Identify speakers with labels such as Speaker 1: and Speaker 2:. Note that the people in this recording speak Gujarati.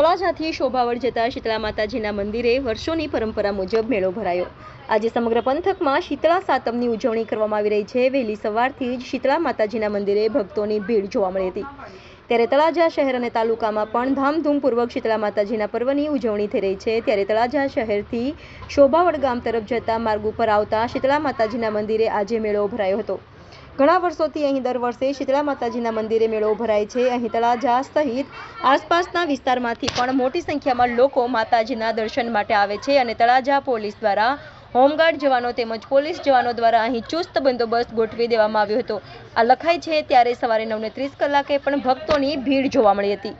Speaker 1: તળાજાથી શોભાવડ જતા શીતળા માતાજીના મંદિરે વર્ષોની પરંપરા મુજબ મેળો ભરાયો. આજે સમગ્ર પંથકમાં શીતળા સાતમની ઉજવણી કરવામાં આવી રહી છે. વહેલી સવારથી જ શીતળા માતાજીના મંદિરે ભક્તોની ભીડ જોવા મળી હતી. ત્યારે તળાજા શહેર અને તાલુકામાં પણ ધામધૂમપૂર્વક શીતળા માતાજીના પર્વની ઉજવણી થઈ રહી છે. ત્યારે તળાજા શહેરથી શોભાવડ ગામ તરફ જતા માર્ગ ઉપર આવતા શીતળા માતાજીના મંદિરે આજે મેળો ભરાયો હતો. ઘણા વર્ષોથી અહીં દર વર્ષે શીતળા માતાજીના મંદિરે મેળો ભરાય છે. અહીં તળાજા સહિત આસપાસના વિસ્તારમાંથી પણ મોટી સંખ્યામાં લોકો માતાજીના દર્શન માટે આવે છે અને તળાજા પોલીસ દ્વારા હોમગાર્ડ જવાનો તેમજ પોલીસ જવાનો દ્વારા અહીં ચુસ્ત બંદોબસ્ત ગોઠવી દેવામાં આવ્યો હતો. આ લખાય છે, ત્યારે સવારે નવને ત્રીસ કલાકે પણ ભક્તોની ભીડ જોવા મળી હતી.